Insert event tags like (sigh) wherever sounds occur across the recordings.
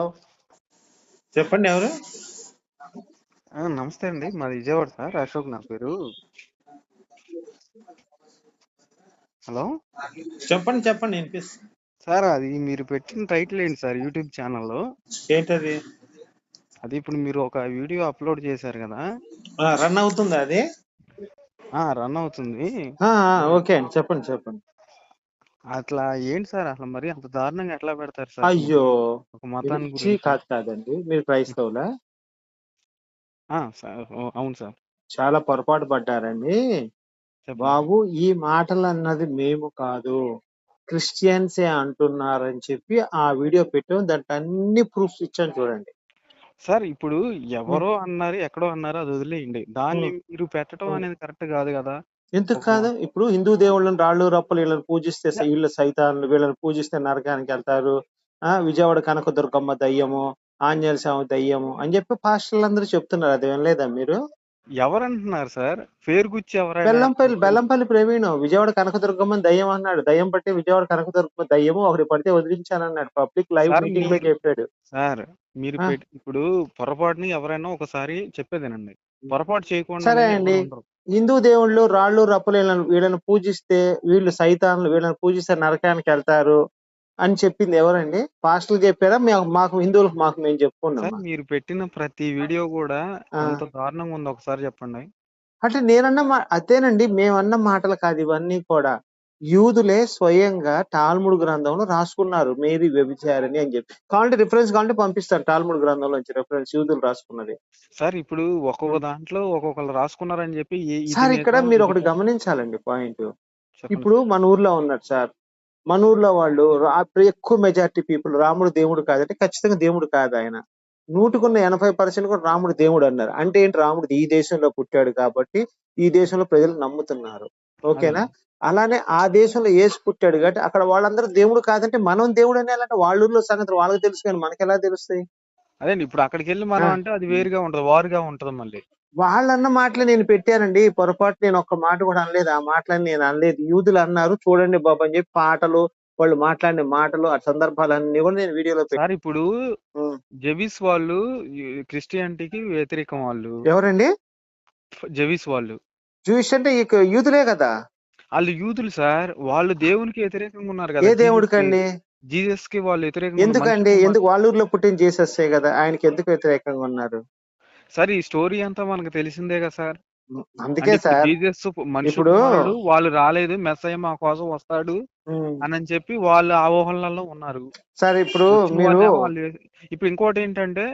Hello. చెప్పండి ఎవరు? నమస్తే అండి. మాది విజయవాడ సార్. అశోక్ నా పేరు. హలో. చెప్పండి చెప్పండి వినిపిస్తుంది సార్ అది మీరు పెట్టిన టైటిల్ ఏంటి సార్? యూట్యూబ్ ఛానల్లో. ఏంటది? అది ఇప్పుడు మీరు ఒక వీడియో అప్లోడ్ చేశారు కదా. రన్ అవుతుందా అది? రన్ అవుతుంది. ఓకే అండి. చెప్పండి చెప్పండి. అట్లా ఏంటి సార్? అసలు మరి అంత దారుణంగా ఎట్లా పెడతారు సార్? అయ్యో! ఒక మతాన్ని గురించి. కాదు కాదండి. మీరు క్రైస్తవులా? ఆ, సార్ ఓ, అవును సార్. చాలా పొరపాటు పడ్డారండి. చెప్పండి. బాబు ఈ మాటలు అన్నది మేము కాదు. క్రిస్టియన్సే అంటున్నారని చెప్పి ఆ వీడియో పెట్టాం. దాంట్లో అన్ని ప్రూఫ్స్ ఇచ్చాను చూడండి. సార్ ఇప్పుడు ఎవరో అన్నారు ఎక్కడో అన్నారు అది వదిలేయండి. దాన్ని ఉమ్. మీరు పెట్టడం ఉమ్. అనేది కరెక్ట్ కాదు కదా? ఎందుకు కాదు? ఇప్పుడు హిందూ దేవుళ్ళని రాళ్ళు రప్పలు వీళ్ళని పూజిస్తే స- వీళ్ళ సైతాన్లు వీళ్ళని పూజిస్తే నరకానికి వెళ్తారు. ఆ విజయవాడ కనకదుర్గమ్మ దయ్యము ఆంజనేయ స్వామి దయ్యము అని చెప్పి పాస్టర్లు అందరూ చెప్తున్నారు. అదేం లేదా మీరు? ఎవరు అంటున్నారు సార్? పేరు గుచ్చి ఎవరైనా బెల్లంపల్లి బెల్లంపల్లి ప్రవీణ్ విజయవాడ కనకదుర్గమ్మని దయ్యం అన్నాడు. దయ్యం పట్టి విజయవాడ కనకదుర్గమ్మ దయ్యము ఒకటి పడితే వదిలించానన్నాడు పబ్లిక్ లైవ్ సార్ మీటింగ్లో మీరు చెప్పాడు. సార్ మీరు ఆ. పెట్- ఇప్పుడు పొరపాటుని ఎవరైనా ఒకసారి చెప్పేదేనండి. పొరపాటు చేయకుండా సరే అండి. ఎవరు ఉండరు. హిందూ దేవుళ్ళు రాళ్ళు రప్పలు వీళ్ళని వీళ్ళని పూజిస్తే వీళ్ళు సైతాన్లు వీళ్ళని పూజిస్తే నరకానికి వెళ్తారు అని చెప్పింది ఎవరండి? పాస్టర్లు చెప్పారా? మేము మాకు హిందువులకు మాకు మేము సార్ చెప్పుకున్నామా మీరు పెట్టిన ప్రతి వీడియో కూడా ఆ. ఎంత దారుణంగా ఉందో ఒకసారి చెప్పండి. అంటే నేనన్న మా అదేనండి మేమన్న మాటలు కాదు ఇవన్నీ కూడా. యూదులే స్వయంగా టాల్ముడు గ్రంథంలో రాసుకున్నారు. మేరీ వ్యభిచారిణి అని చెప్పి. కావాలంటే రిఫరెన్స్ కావాలంటే పంపిస్తారు టాల్ముడు గ్రంథంలో నుంచి రిఫరెన్స్ యూదులు రాసుకున్నది. సార్ ఇప్పుడు ఒక్కొక్క దాంట్లో ఒక్కొక్కరు రాసుకున్నారని చెప్పి సార్ ఇక్కడ మీరు ఒకటి. గమనించాలండి పాయింట్. ఇప్పుడు మన ఊర్లో ఉన్నారు సార్. మన ఊర్లో వాళ్ళు ఎక్కువ మెజారిటీ పీపుల్ రాముడు దేవుడు కాదంటే ఖచ్చితంగా దేవుడు కాదు ఆయన. నూటికున్న ఎనభై పర్సెంట్ కూడా రాముడు దేవుడు అన్నారు. అంటే ఏంటి? రాముడు ఈ దేశంలో పుట్టాడు కాబట్టి ఈ దేశంలో ప్రజలు నమ్ముతున్నారు. ఓకేనా? అలానే ఆ దేశంలో ఏసు పుట్టాడు కాబట్టి అక్కడ వాళ్ళందరూ దేవుడు కాదంటే మనం దేవుడు అనేయాలంటే వాళ్ళ ఊర్లో సంగతి వాళ్ళకి తెలుసు కానీ మనకి ఎలా తెలుస్తాయి? అదే ఇప్పుడు అక్కడికి వెళ్ళి మనం. అంటే అది వేరుగా ఉంటది వారుగా ఉంటది మళ్ళీ. వాళ్ళన్న మాటలు నేను పెట్టానండి పొరపాటు నేను ఒక్క మాట కూడా అనలేదు ఆ మాటలని నేను అనలేదు. యూదులు అన్నారు చూడండి బాబు అని చెప్పి పాటలు వాళ్ళు మాట్లాడిన మాటలు ఆ సందర్భాలన్నీ కూడా నేను వీడియోలో పెట్టాను సార్ ఇప్పుడు జెవిస్ వాళ్ళు క్రిస్టియానిటీకి వ్యతిరేకం వాళ్ళు. ఎవరండి? జెవిస్ వాళ్ళు. జూయిష్ అంటే ఈ యూదులే కదా? వాళ్ళు యూతులు సార్. వాళ్ళు దేవునికి వ్యతిరేకంగా ఉన్నారు ఏ కదా దేవుడికండి? జీసస్కి వాళ్ళు వ్యతిరేకంగా ఎందుకండి? ఎందుకు వాళ్ళ ఊర్లో పుట్టిన చేసేస్తే కదా? ఆయనకి ఎందుకు వ్యతిరేకంగా ఉన్నారు? సార్ ఈ స్టోరీ అంతా మనకు తెలిసిందే కదా సార్. అందుకే సార్ జీసస్ కుమారుడు, వాళ్ళు రాలేదు మెస్సయ్య మా కోసం వస్తాడు అని చెప్పి వాళ్ళు ఆ ఊహలలో ఉన్నారు. సార్ ఇప్పుడు మీరు ఇప్పుడు ఇంకోటి ఏంటంటే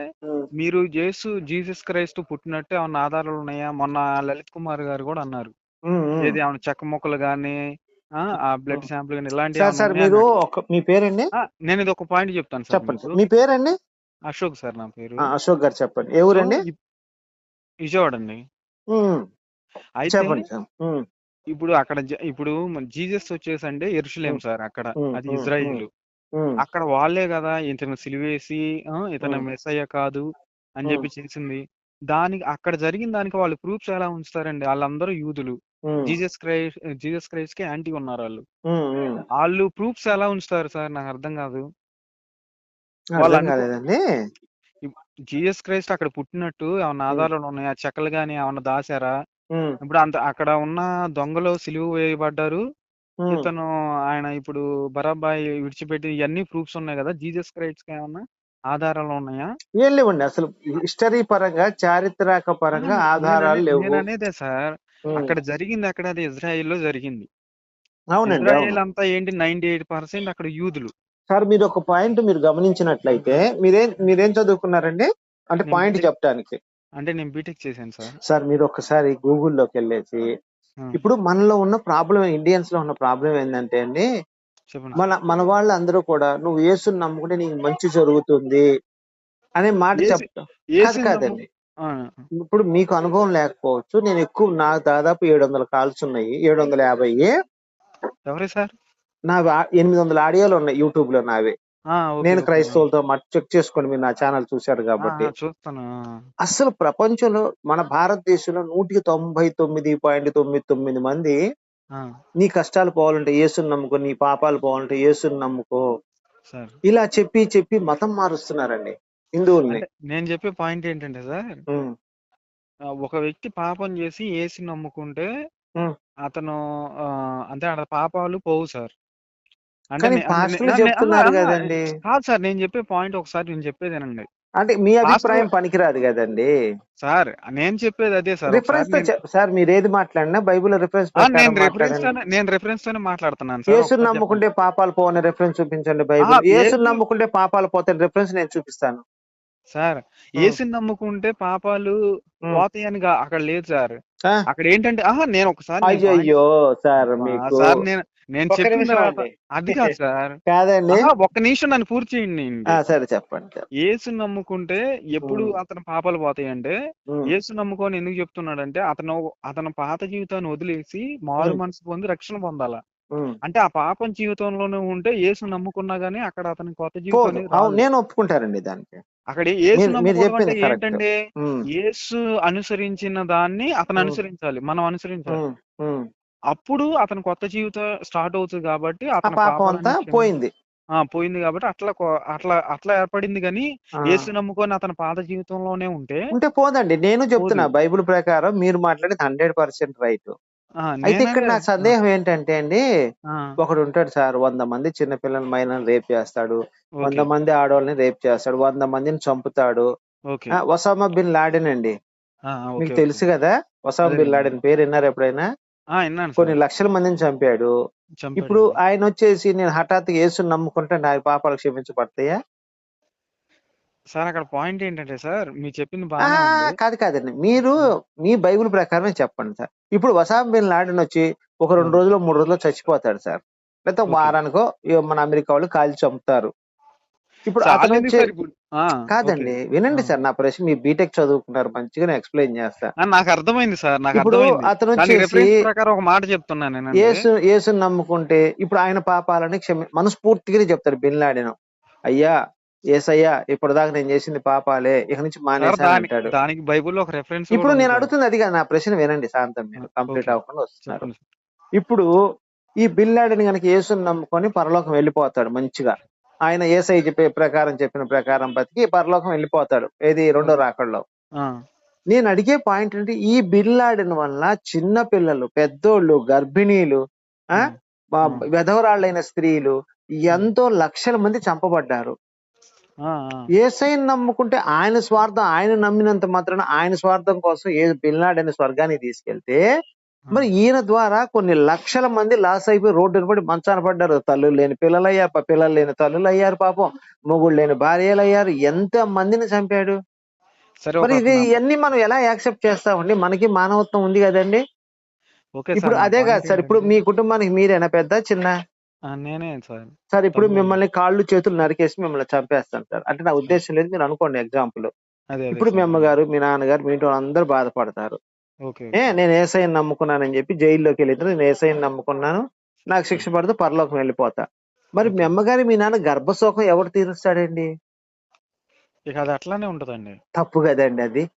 మీరు జేసు జీసస్ క్రైస్ట్ పుట్టినట్టే ఏమన్నా ఆధారాలు ఉన్నాయా? మొన్న లలిత్ కుమార్ గారు కూడా అన్నారు. ఏది ఏమన్నా చెక్క ముక్కలు గానీ ఆ, బ్లడ్ శాంపుల్ గానీ ఇలాంటి సార్ మీరు ఒక మీ పేరండి? నేను ఇది ఒక పాయింట్ చెప్తాను సార్ చెప్పండి. మీ పేరండి? అశోక్ సార్ నా పేరు. అశోక్ గారు చెప్పండి. ఏ ఊరండి విజయవాడ అండి. అయితే చెప్పండి సార్ ఉమ్, ఇప్పుడు అక్కడ జ- ఇప్పుడు జీసస్ వచ్చేసి అంటే ఎరుషులేం ఉమ్. సార్ అక్కడ. ఉమ్, అది ఉమ్, ఇజ్రాయిల్. ఉమ్, అక్కడ వాళ్ళే కదా ఇతను సిలివేసి ఆ, ఇతను ఉమ్. మెస్సయ్య కాదు అని ఉమ్. చెప్పి చేసింది. దానికి అక్కడ జరిగిన దానికి వాళ్ళు ప్రూఫ్స్ ఎలా ఉంచుతారండి? వాళ్ళందరూ యూదులు. ఉమ్, జీసస్ క్రైస్ట్ జీసస్ క్రైస్ట్కి యాంటీ ఉన్నారు వాళ్ళు. ఉమ్, ఉమ్. వాళ్ళు ప్రూఫ్స్ ఎలా ఉంచుతారు సార్? నాకు అర్థం కాదు. అర్థం వాళ్ళు అనుకో- కాలేదండి. జీసస్ క్రైస్ట్ అక్కడ పుట్టినట్టు ఏమన్నా ఉమ్. ఆధారాలు ఉన్నాయా? చెక్కలు గానీ ఏమన్నా దాచారా? ఉమ్, ఇప్పుడు అంత అక్కడ ఉన్న దొంగలు సిలువ వేయబడ్డారు. ఉమ్. ఇతను ఆయన ఇప్పుడు బరాబాయి విడిచిపెట్టి ఇవన్నీ ప్రూఫ్స్ ఉన్నాయి కదా? జీసస్ క్రైస్ట్కి ఏమన్నా ఆధారాలు ఉన్నాయా? ఏం లేవండి. అసలు హిస్టరీ పరంగా చారిత్రక పరంగా ఆధారాలు లేవు. అనేదే సార్. ఉమ్, అక్కడ జరిగింది అక్కడ అది ఇజ్రాయెల్లో జరిగింది. అవునండి. ఇజ్రాయెల్ అవును. అంతా ఏంటి? నైన్టీ ఎయిట్ పర్సెంట్ అక్కడ యూదులు. సార్ మీరు ఒక పాయింట్ మీరు గమనించినట్లయితే మీరేం మీరేం చదువుకున్నారండి? అంటే పాయింట్ చెప్పడానికి. అంటే నేను బీటెక్ చేశాను సార్. సార్ మీరు ఒకసారి గూగుల్లోకి వెళ్ళేసి ఇప్పుడు మనలో ఉన్న ప్రాబ్లం ఇండియన్స్లో ఉన్న ప్రాబ్లం ఏంటంటే అండి మన మన వాళ్ళు అందరూ కూడా నువ్వు యేసుని నమ్ముకుంటే నీకు మంచి జరుగుతుంది అనే మాట యేసు- చెప్తా కాదు యేసుని కాదండి. ఇప్పుడు మీకు అనుభవం లేకపోవచ్చు నేను ఎక్కువ నాకు దాదాపు ఏడు వందల కాల్స్ ఉన్నాయి ఏడు వందల యాభై ఎవరే సార్? నా ఎనిమిది వందల ఆడియోలు ఉన్నాయి యూట్యూబ్లో నావి ఆ, ఓకే, నేను ఓకే. క్రైస్తవులతో మాట చెక్ చేసుకోండి మీరు నా ఛానల్ చూశారు ఆ, కాబట్టి చూస్తాను ఆ. అసలు ప్రపంచంలో మన భారతదేశంలో నూటికి తొంభై తొమ్మిది పాయింట్ తొమ్మిది తొమ్మిది మంది ఆ. నీ కష్టాలు పోవాలంటే యేసుని నమ్ముకో నీ పాపాలు పోవాలంటే యేసుని నమ్ముకో సార్ ఇలా చెప్పి చెప్పి మతం మారుస్తున్నారండి హిందువుల్ని అంటే నేను చెప్పే పాయింట్ ఏంటంటే సార్ ఉమ్, ఆ, ఒక వ్యక్తి పాపం చేసి ఏసి నమ్ముకుంటే ఉమ్. అతను ఆ, అంటే ఆ పాపాలు పోవు సార్ కానీ పాస్టర్లు చెప్తున్నారు కదండి. కాదు సార్ నేను చెప్పే పాయింట్ ఒకసారి నేను చెప్పేదేనండి. అంటే మీ అభిప్రాయం పనికిరాదు కదండి. సార్ నేను చెప్పేది అదే సార్ రిఫరెన్స్ సార్ మీరు ఏది మాట్లాడినా బైబిల్ రిఫరెన్స్ నేను రెఫరెన్స్ నేను రెఫరెన్స్ తోనే మాట్లాడుతున్నాను యేసుని నమ్ముకుంటే పాపాలు పోవని రిఫరెన్స్ చూపించండి బైబిల్. యేసుని యేసు నమ్ముకుంటే పాపాలు పోతే రిఫరెన్స్ నేను చూపిస్తాను. సార్ ఏసుని నమ్ముకుంటే పాపాలు. పోతాయని అక్కడ లేదు సార్? అక్కడ ఏంటంటే ఆహా నేను ఒకసారి అయ్యయ్యో సార్ మీకు సార్ నేను నేను చెప్పిన అది కాదు సార్. కాదండి. ఆహా ఒక్క నిమిషం నన్ను పూర్తి చేయండి సరే చెప్పండి యేసు నమ్ముకుంటే ఎప్పుడు అతని పాపాలు పోతాయి అంటే యేసు నమ్ముకొని ఎందుకు చెప్తున్నాడంటే అతను అతను పాత జీవితాన్ని వదిలేసి మారు మనసు పొంది రక్షణ పొందాల. అంటే ఆ పాపం జీవితంలోనే ఉంటే యేసు నమ్ముకున్నా గానీ అక్కడ అతనికి కొత్త జీవితం నేను ఒప్పుకుంటారండి దానికి. అక్కడ ఏంటంటే యేసు అనుసరించిన దాన్ని అతను అనుసరించాలి. మనం అనుసరించాలి. అప్పుడు అతని కొత్త జీవితం స్టార్ట్ అవుతుంది కాబట్టి ఆ అతని పాపం అంతా పాపాలన్నీ క్షమించి పోయింది. ఆ పోయింది కాబట్టి అట్లా కొ- అట్లా అట్లా ఏర్పడింది కానీ ఆ. యేసు నమ్ముకొని అతని పాత జీవితంలోనే ఉంటే ఉంటే పోదండి. నేను పోదు. చెప్తున్నా బైబిల్ ప్రకారం మీరు మాట్లాడేది హండ్రెడ్ పర్సెంట్ రైట్. ఆ, అయితే ఇక్కడ నా ఆ, సందేహం ఏంటంటే అండి ఆ, ఒకడు ఉంటాడు సార్ వంద మంది చిన్నపిల్లల మైనని రేప్ చేస్తాడు. వంద ఓకే. మంది ఆడవాళ్ళని రేప్ చేస్తాడు. వంద మందిని చంపుతాడు. ఓకే. ఆ, ఒసామా బిన్ లాడెన్ అండి. ఆ, ఆ, ఓకే మీకు ఓకే. తెలుసు కదా ఒసామా బిన్ లాడెన్ పేరు విన్నారు ఎప్పుడైనా? విన్నాను కొన్ని సార్. లక్షల మందిని చంపాడు. ఇప్పుడు చంపాడండి ఆయన వచ్చేసి నేను హఠాత్తుగా యేసుని నమ్ముకుంటే నా పాపాలు క్షమించబడతాయా? సార్ అక్కడ పాయింట్ ఏంటంటే సార్ మీరు చెప్పింది ఆ, బాగానే ఉంది. కాదు కాదండి. మీరు మీ బైబిల్ ప్రకారమే చెప్పండి సార్. ఇప్పుడు వసాం బిన్ లాడెన్ వచ్చి ఒక రెండు ఆ, రోజులు మూడు రోజులు చచ్చిపోతాడు సార్. లేకపోతే ఓకే. వారానికో మన అమెరికా వాళ్ళు కాల్చి చంపుతారు. ఇప్పుడు అతను కాదండి వినండి. సార్ నా ప్రశ్న మీ బీటెక్ చదువుకున్నారు మంచిగా ఎక్స్ప్లెయిన్ చేస్తా. నాకు అర్థమైంది సార్ నాకు ఇప్పుడు అర్థమైంది. అతను ప్రకారం ఒక మాట చెప్తున్నాను నేనండి. యేసు యేసుని నమ్ముకుంటే ఇప్పుడు ఆయన పాపాలని క్షమి మనస్ఫూర్తిగానే చెప్తారు బిన్ లాడెన్. అయ్యా ఏసయ్యా ఇప్పుడు దాకా నేను చేసింది పాపాలే ఇక నుంచి మానేశాను దానికి బైబిల్లో ఒక రెఫరెన్స్ ఇప్పుడు నేను అడుగుతుంది అది కాదు నా ప్రశ్న వినండి శాంతం మీరు కంప్లీట్ అవ్వకుండా వస్తున్నారు. ఇప్పుడు ఈ బిన్ లాడెన్ గనక యేసుని నమ్ముకొని పరలోకం వెళ్ళిపోతాడు మంచిగా ఆయన ఏసై చెప్పే ప్రకారం చెప్పిన ప్రకారం బతికి పరలోకం వెళ్ళిపోతాడు. ఏది? రెండో రాకడలో. నేను అడిగే పాయింట్ ఏంటి? ఈ బిన్ లాడెన్ వల్ల చిన్న పిల్లలు పెద్దోళ్ళు గర్భిణీలు ఆ? విధవరాళ్ళైన స్త్రీలు ఎంతో లక్షల మంది చంపబడ్డారు. ఏసైని నమ్ముకుంటే ఆయన స్వార్థం ఆయన నమ్మినంత మాత్రాన ఆయన స్వార్థం కోసం ఏ బిన్ లాడెన్ స్వర్గానికి తీసుకెళ్తే. మరి ఈయన ద్వారా కొన్ని లక్షల మంది లాస్ అయిపోయి రోడ్డున పడి మంచాన పడ్డారు. తల్లులు లేని పిల్లలు అయ్యారు పిల్లలు లేని తల్లులు అయ్యారు పాపం. మొగుడు లేని భార్యలు అయ్యారు ఎంత మందిని చంపాడు? మరి ఇది ఇవన్నీ మనం ఎలా యాక్సెప్ట్ చేస్తామండి? మనకి మానవత్వం ఉంది కదండి. ఇప్పుడు అదే కాదు సార్ ఇప్పుడు మీ కుటుంబానికి మీరేనా పెద్ద చిన్న? నేనే సార్. సార్ ఇప్పుడు మిమ్మల్ని కాళ్ళు చేతులు నరికేసి మిమ్మల్ని చంపేస్తాను సార్. అంటే నా ఉద్దేశం లేదు మీరు అనుకోండి ఎగ్జాంపుల్. ఇప్పుడు మీ అమ్మగారు మీ నాన్నగారు మీ ఇంట్లో అందరూ బాధపడతారు. ఏ నేను ఏసైని నమ్ముకున్నానని చెప్పి జైల్లోకి వెళ్ళిన నేను ఏసైని నమ్ముకున్నాను. నాకు శిక్ష పడితే పరలోకం వెళ్ళిపోతా. మరి మీ అమ్మగారి మీ నాన్న గర్భశోకం ఎవరు తీరుస్తాడండి? ఇక అది అట్లానే ఉంటదండి. తప్పు కదండి అది.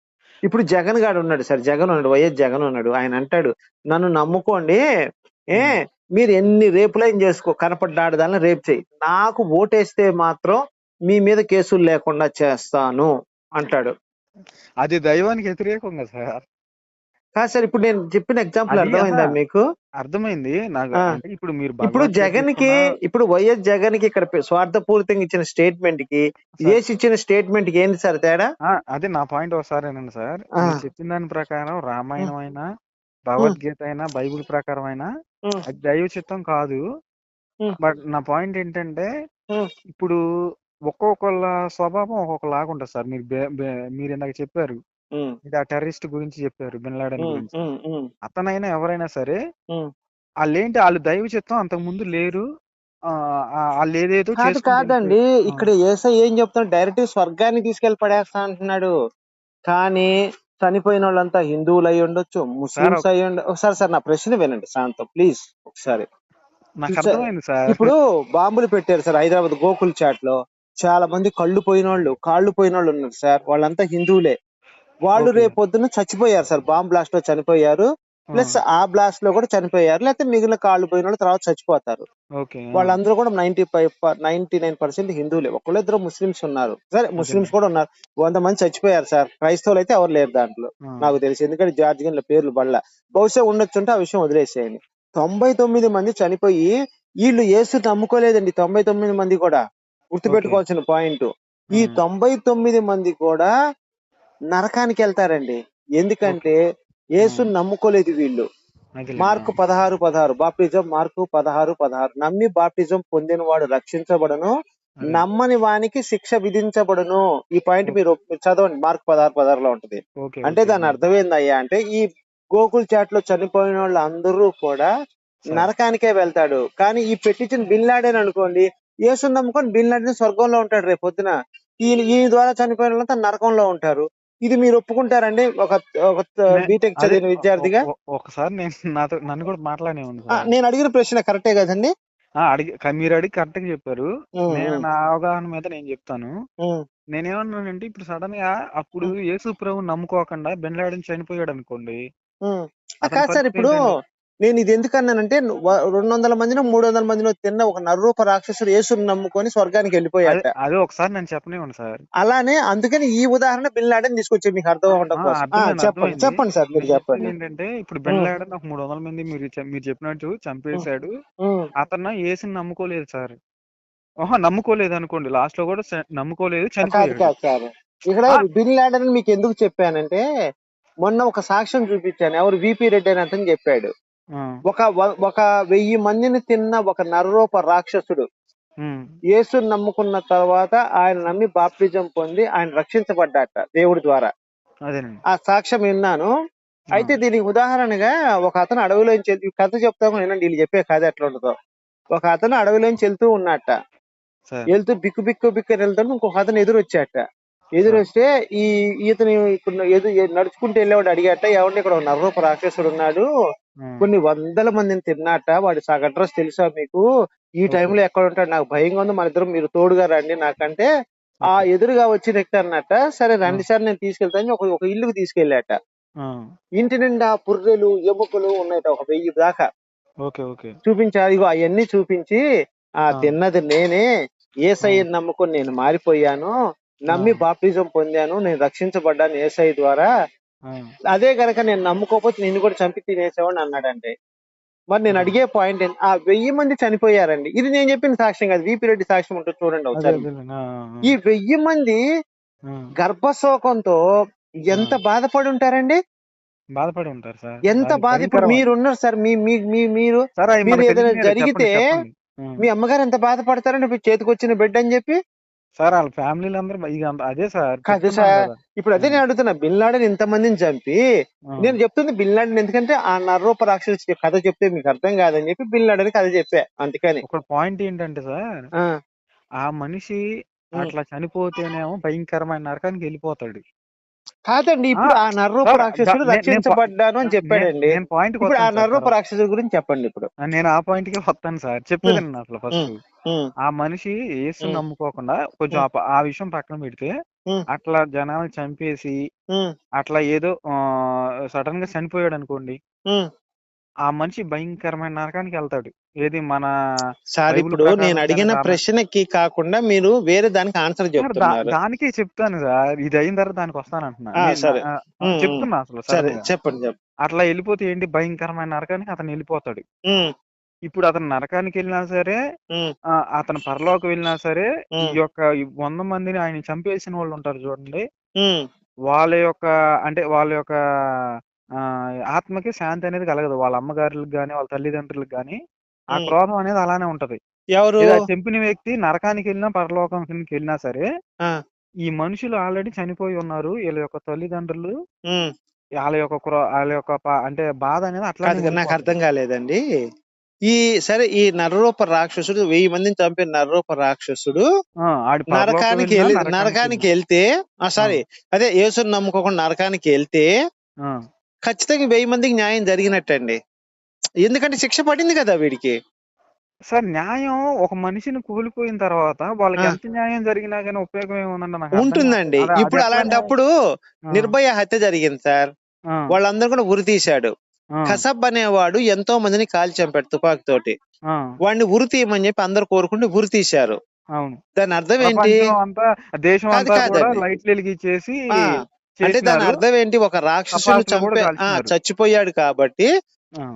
ఇప్పుడు జగన్ గాడు ఉన్నాడు సార్ జగన్ ఉన్నాడు వైఎస్ జగన్ ఉన్నాడు. ఆయన అంటాడు నన్ను నమ్ముకోండి. ఏ మీరు ఎన్ని రేపులైన చేసుకో కనపడ్డాడు దాన్ని రేపు చేయి. నాకు ఓటేస్తే మాత్రం మీ మీద కేసులు లేకుండా చేస్తాను అంటాడు. అది దైవానికి వ్యతిరేకం కదా సార్. కాదు సార్ ఇప్పుడు నేను చెప్పిన ఎగ్జాంపుల్ అర్థమైందా మీకు? అర్థమైంది. నాకు ఇప్పుడు మీరు ఇప్పుడు జగన్కి ఇప్పుడు వైఎస్ జగన్కి ఇక్కడ స్వార్థపూరితంగా ఇచ్చిన స్టేట్మెంట్కి ఏసి ఇచ్చిన స్టేట్మెంట్కి ఏంటి సార్ తేడా? అదే నా పాయింట్ ఒకసారి సార్. చెప్పిన దాని ప్రకారం రామాయణం అయినా భగవద్గీత అయినా బైబిల్ ప్రకారం అయినా అది దైవ చిత్తం కాదు బట్ నా పాయింట్ ఏంటంటే ఇప్పుడు ఒక్కొక్కళ్ళ స్వభావం ఒక్కొక్కలాగా ఉంటుంది సార్. మీరు మీరు ఇందాక చెప్పారు. ఉమ్, ఇది ఆ టెర్రరిస్ట్ గురించి చెప్పారు బిన్ లాడెన్ ఉమ్, గురించి. ఉమ్, ఉమ్, అతనైనా ఎవరైనా సరే ఉమ్. వాళ్ళేంటి వాళ్ళు దైవ చిత్తం అంతకు ముందు లేరు. ఆ, ఆ, వాళ్ళు ఏదేదో కాదు చేసుకుంటూ కాదండి. ఆ, ఇక్కడ ఏసై ఏం చెప్తున్నాడు? డైరెక్ట్ స్వర్గానికి తీసుకెళ్ళి పడేస్తా అంటున్నాడు. కానీ చనిపోయిన వాళ్ళంతా హిందువులు అయి ఉండొచ్చు సార్ ముస్లిమ్స్ అయి ఉండ ఒకసారి సార్ నా ప్రశ్న వినండి శాంతం. ప్లీజ్ ఒకసారి. నాకు చూసా అర్థమైంది సార్. ఇప్పుడు బాంబులు పెట్టారు సార్ హైదరాబాద్ గోకుల్ చాట్లో చాలా మంది కళ్ళు పోయిన వాళ్ళు కాళ్ళు పోయిన వాళ్ళు ఉన్నారు సార్. వాళ్ళంతా హిందువులే. వాళ్ళు ఓకే. రేపు పొద్దున్న చచ్చిపోయారు సార్. బాంబ్ బ్లాస్ట్లో చనిపోయారు. ప్లస్ ఆ బ్లాస్ట్లో కూడా చనిపోయారు. లేకపోతే మిగిలిన కాళ్ళు పోయిన వాళ్ళు తర్వాత చచ్చిపోతారు. వాళ్ళందరూ కూడా ninety five ninety nine percent హిందువులే. ఒకళ్ళిద్దరు ముస్లిమ్స్ ఉన్నారు. సరే ముస్లిమ్స్ కూడా ఉన్నారు. వంద మంది చచ్చిపోయారు సార్. క్రైస్తవులు అయితే ఎవరు లేరు దాంట్లో. నాకు తెలిసి. ఎందుకంటే జార్జ్ గన్ల పేర్లు బళ్ళ బహుశా ఉండొచ్చుంటే ఆ విషయం వదిలేసేయండి. తొంభై తొమ్మిది మంది చనిపోయి వీళ్ళు యేసు నమ్ముకోలేదండి. తొంభై తొమ్మిది మంది కూడా. గుర్తుపెట్టుకోవాల్సిన పాయింట్. ఈ. తొంభై తొమ్మిది మంది కూడా నరకానికి వెళ్తారండి ఎందుకంటే యేసు. నమ్ముకోలేదు వీళ్ళు. మార్కు పదహారు పదహారు. బాప్టిజం మార్కు పదహారు పదహారు. నమ్మి బాప్టిజం పొందిన వాడు రక్షించబడను నమ్మని వానికి శిక్ష విధించబడును. ఈ పాయింట్ మీరు చదవండి. మార్క్ పదహారు పదహారులో ఉంటది. అంటే దాని అర్థం ఏందయ్యా అంటే ఈ గోకుల్ చాట్లో చనిపోయిన వాళ్ళు అందరూ కూడా. నరకానికే వెళ్తాడు. కానీ ఈ పెట్టించిన బిన్ లాడెన్ అనుకోండి యేసు నమ్ముకొని బిన్ లాడెన్ స్వర్గంలో ఉంటాడు రేపు పొద్దున. ఈ ఈ ద్వారా చనిపోయిన వాళ్ళంతా నరకంలో ఉంటారు. ఇది మీరు ఒప్పుకుంటారండి? ఒక ఒక బీటెక్ చదివిన విద్యార్థిగా? ఒకసారి నేను నాతో నన్ను కూడా మాట్లాడే నేను అడిగిన ప్రశ్న కరెక్టే కదండి? అడిగి మీరు అడిగి కరెక్ట్గా చెప్పారు నేను నా అవగాహన మీద నేను చెప్తాను. నేనేమన్నానంటే ఇప్పుడు సడన్గా అప్పుడు యేసు ప్రభు నమ్ముకోకుండా బెన్ లాడెన్ చనిపోయాడు అనుకోండి కాదు సార్ ఇప్పుడు? నేను ఇది ఎందుకు అన్నానంటే వ- రెండు వందల మందినో మూడు వందల మందినో తిన్న ఒక నరరూప రాక్షసుడు యేసుని నమ్ముకొని స్వర్గానికి వెళ్ళిపోయాట అదే ఒకసారి నేను చెప్పనివ్వండి సార్. అలానే అందుకని ఈ ఉదాహరణ బిన్ లాడెన్ తీసుకొచ్చి మీకు అర్థం అర్థమైంది, చెప్పండి. చెప్పండి సార్ మీరు చెప్పండి. ఏంటంటే ఇప్పుడు బెన్. లాడెన్ ఒక మూడు వందల మంది మీరు మీరు చెప్పినట్టు చంపేశాడు. అతను యేసుని నమ్ముకోలేదు సార్. ఓహో నమ్ముకోలేదు అనుకోండి. లాస్ట్లో కూడా నమ్ముకోలేదు చనిపోయాడు. ఇక్కడ. బిన్ లాడెన్ మీకు ఎందుకు చెప్పానంటే మొన్న ఒక సాక్ష్యం చూపించాను. ఎవరు విపి రెడ్డి అని అతను చెప్పాడు. ఒక ఒక వెయ్యి మందిని తిన్న ఒక నరరూప రాక్షసుడు. యేసుని నమ్ముకున్న తర్వాత ఆయన నమ్మి బాప్టిజం పొంది ఆయన రక్షించబడ్డాట దేవుడి ద్వారా. ఆ సాక్ష్యం విన్నాను. అయితే దీనికి ఉదాహరణగా ఒక అతను అడవిలోంచి ఈ కథ చెప్తాము వినండి వీళ్ళు చెప్పే కథ ఎట్లా ఉంటుందో. ఒక అతను అడవిలోంచి వెళ్తూ ఉన్నట్ట వెళ్తూ బిక్కు బిక్కు బిక్కు వెళ్తాడు ఇంకొక అతను ఎదురు వచ్చాట ఎదురు వస్తే ఈ ఈతని ఇప్పుడు ఎదు నడుచుకుంటూ వెళ్ళేవాడు అడిగాట ఏమంటే ఇక్కడ ఒక నర్రూప రాక్షసుడు ఉన్నాడు. కొన్ని వందల మందిని తిన్నాట వాడి సగ అడ్రస్ తెలుసా మీకు? ఈ. టైంలో ఎక్కడ ఉంటాడు? నాకు భయంగా ఉంది మన ఇద్దరం మీరు తోడుగా రండి నాకంటే. ఆ. ఎదురుగా వచ్చి వ్యక్తి అన్నట్ట సరే రండి సార్ నేను తీసుకెళ్తాను ఒక ఒక ఇల్లుకి తీసుకెళ్ళాట. ఇంటి నిండా పుర్రెలు ఎముకలు ఉన్నాయట ఒక వెయ్యి దాకా. Okay okay. చూపించారు ఇగో అవన్నీ చూపించి ఆ. తిన్నది నేనే. ఏసయ్యని నమ్ముకొని నేను మారిపోయాను. నమ్మి. బాప్టిజం పొందాను. నేను రక్షించబడ్డాను ఏసఐ ద్వారా. అదే గనక నేను నమ్ముకోకపోతే నిన్ను కూడా చంపి తినేసేవాడిని అన్నాడంటే. మరి నేను. అడిగే పాయింట్ ఆ వెయ్యి మంది చనిపోయారండి. ఇది నేను చెప్పిన సాక్ష్యం కాదు. విపి రెడ్డి సాక్ష్యం ఉంటుంది చూడండి ఒకసారి. ఈ వెయ్యి మంది. గర్భశోకంతో ఎంత బాధపడి ఉంటారండి? బాధపడి ఉంటారు సార్. ఎంత బాధ ఇప్పుడు భయంకరం. మీరు ఉన్నారు సార్. మీ మీరు మీరు ఏదైనా జరిగితే. మీ అమ్మగారు ఎంత బాధపడతారండి చేతికి వచ్చిన బిడ్డ అని చెప్పి సార్ వాళ్ళ ఫ్యామిలీలు అందరూ ఇక అంత- అదే సార్ చెప్తున్నాను సార్. కదా. ఇప్పుడు అదే నేను అడుగుతున్నా బిన్ లాడెన్ ఇంత మందిని చంపి ఆ, నేను చెప్తుంది బిన్ లాడెన్ ఎందుకంటే ఆ నర్రూప రాక్షసు కథ చెప్తే మీకు అర్థం కాదని చెప్పి బిన్ లాడెన్ కథ చెప్పా అందుకని ఒక పాయింట్ ఏంటంటే సార్ ఆ, ఆ మనిషి ఉమ్. అట్లా చనిపోతేనేమో భయంకరమైన నరకానికి వెళ్ళిపోతాడు కాదండి ఇప్పుడు ఆ నర్రూప రాక్షసుడు రక్షించబడ్డాను అని చెప్పాడండి. నేను పాయింట్ ఇప్పుడు ఆ నర్రూప రాక్షసుడి గురించి చెప్పండి ఇప్పుడు. నేను ఆ పాయింట్కి వస్తాను సార్. చెప్పేదండి అసలు ఫస్ట్ ఆ మనిషి ఉమ్. నమ్ముకోకుండా కొంచెం ఆ విషయం పక్కన పెడితే. అట్లా జనాలు చంపేసి అట్లా ఏదో సడన్గా చనిపోయాడు అనుకోండి. ఆ మనిషి భయంకరమైన నరకానికి వెళ్తాడు. ఏది మన సార్ ఇప్పుడు నేను అడిగిన ప్రశ్నకి కాకుండా మీరు వేరే దానికి ఆన్సర్ చెప్తున్నారు. దానికే చెప్తాను సార్. ఇది అయిన తర్వాత దానికి వస్తాను అంటున్నా చెప్తున్నా అసలు సరే. చెప్పండి అట్లా వెళ్ళిపోతే ఏంటి? భయంకరమైన నరకానికి అతను వెళ్ళిపోతాడు. ఇప్పుడు అతను నరకానికి వెళ్ళినా సరే అతను పరలోకి వెళ్ళినా సరే ఈ యొక్క వంద మందిని ఆయన చంపేసిన వాళ్ళు ఉంటారు చూడండి. వాళ్ళ యొక్క అంటే వాళ్ళ యొక్క ఆ, ఆత్మకి శాంతి అనేది కలగదు. వాళ్ళ అమ్మగారులకు గాని వాళ్ళ తల్లిదండ్రులకు గాని. ఆ. క్రోధం అనేది అలానే ఉంటది. ఎవరు? చంపిన వ్యక్తి నరకానికి వెళ్ళినా పరలోకానికి వెళ్ళినా సరే ఈ మనుషులు ఆల్రెడీ చనిపోయి ఉన్నారు. వీళ్ళ యొక్క తల్లిదండ్రులు. వాళ్ళ యొక్క క్రో- వాళ్ళ యొక్క అంటే బాధ అనేది అట్లా నాకు అర్థం కాలేదండి. ఈ సరే ఈ నరరూప రాక్షసుడు వెయ్యి మందిని చంపిన నరరూప రాక్షసుడు నరకానికి వెళ్ళి నరకానికి వెళ్తే ఆ సారీ అదే యేసుని నమ్ముకోకుండా నరకానికి వెళ్తే ఖచ్చితంగా వెయ్యి మందికి న్యాయం జరిగినట్టండి. ఎందుకంటే శిక్ష పడింది కదా వీడికి. సార్ న్యాయం ఒక మనిషిని కోల్పోయిన తర్వాత వాళ్ళకి. ఎంత న్యాయం జరిగినా కానీ ఉపయోగం ఏముందండి ఉంటుందండి. ఇప్పుడు అలాంటప్పుడు? నిర్భయ హత్య జరిగింది సార్. వాళ్ళందరూ కూడా ఉరి తీశాడు. కసబ్ అనేవాడు ఎంతో మందిని కాల్చి చంపాడు తుపాకీతోటి ఆ, వాడిని ఉరి తీయమని చెప్పి అందరు కోరుకుంటే ఉరి తీశారు. దాని అర్థం ఏంటి? దేశం. లైట్లు అంటే దాని. అర్థం ఏంటి? ఒక రాక్షసుడు చంపే. చచ్చిపోయాడు కాబట్టి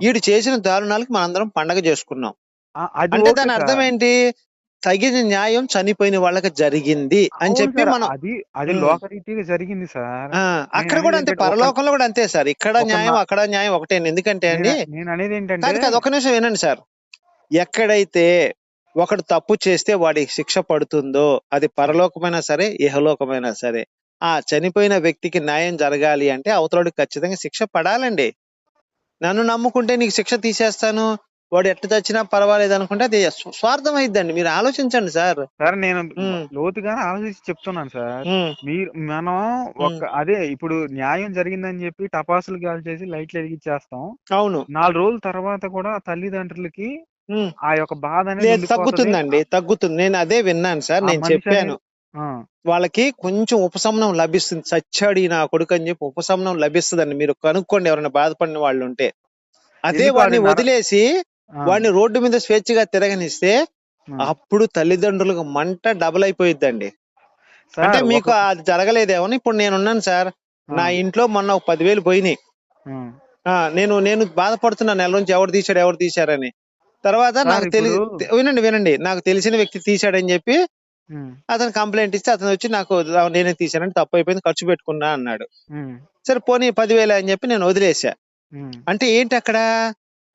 వీడు చేసిన దారుణాలకు మనందరం పండగ చేసుకున్నాం. అది అంటే దాని. అర్థం ఏంటి? తగిన న్యాయం చనిపోయిన వాళ్ళకి జరిగింది అని చెప్పి మనం అది అది. లోకరీతిగా జరిగింది సార్. అక్కడ కూడా అంతే పరలోకంలో కూడా అంతే సార్. ఇక్కడ న్యాయం అక్కడ న్యాయం ఒకటే ఎందుకంటే అండి నేను అనేది ఏంటంటే కాదు ఒక నిమిషం వినండి సార్. ఎక్కడైతే ఒకడు తప్పు చేస్తే వాడికి శిక్ష పడుతుందో అది పరలోకమైనా సరే ఇహలోకమైనా సరే. ఆ చనిపోయిన వ్యక్తికి న్యాయం జరగాలి అంటే అవతలడికి ఖచ్చితంగా శిక్ష పడాలండి. నన్ను నమ్ముకుంటే నీకు శిక్ష తీసేస్తాను వాడు ఎట్ట చచ్చినా పర్వాలేదు అనుకుంటే అది స్వ- స్వార్థం అయిద్దండి. మీరు ఆలోచించండి సార్. సార్ నేను. లోతుగా ఆలోచించి చెప్తున్నాను సార్. మీరు మనం ఒక అదే ఇప్పుడు న్యాయం జరిగిందని చెప్పి టపాసులు కాల్చేసి లైట్లు వెలిగించేస్తాం. అవును. నాలుగు రోజుల తర్వాత కూడా తల్లిదండ్రులకి. ఆ యొక్క బాధ అనేది. తగ్గుతుందండి తగ్గుతుంది. నేను అదే విన్నాను సార్ నేను చెప్పాను. వాళ్ళకి కొంచెం ఉపశమనం లభిస్తుంది. చచ్చాడు ఈ నా కొడుకు అని చెప్పి ఉపశమనం లభిస్తుందండి. మీరు కనుక్కోండి ఎవరైనా బాధపడిన వాళ్ళు ఉంటే. అదే వాడిని వదిలేసి వాడిని రోడ్డు మీద స్వేచ్ఛగా తిరగనిస్తే. అప్పుడు తల్లిదండ్రులకు మంట డబుల్ అయిపోయిద్దండి. అంటే మీకు అది జరగలేదేమో ఇప్పుడు నేను ఉన్నాను సార్. నా ఇంట్లో మొన్న ఒక పదివేలు పోయినాయి. నేను నేను బాధపడుతున్నా నెల నుంచి ఎవరు తీశాడు ఎవరు తీశారని. తర్వాత నాకు తెలి ఇప్పుడు- తె- వినండి వినండి. నాకు తెలిసిన వ్యక్తి తీశాడని చెప్పి అతను కంప్లైంట్ ఇస్తే అతను వచ్చి నాకు "రా- నేనే తీశానంటే తప్పు అయిపోయింది ఖర్చు పెట్టుకున్నా అన్నాడు. సరే పోనీ పదివేలు అని చెప్పి నేను వదిలేసా. అంటే ఏంటి అక్కడ?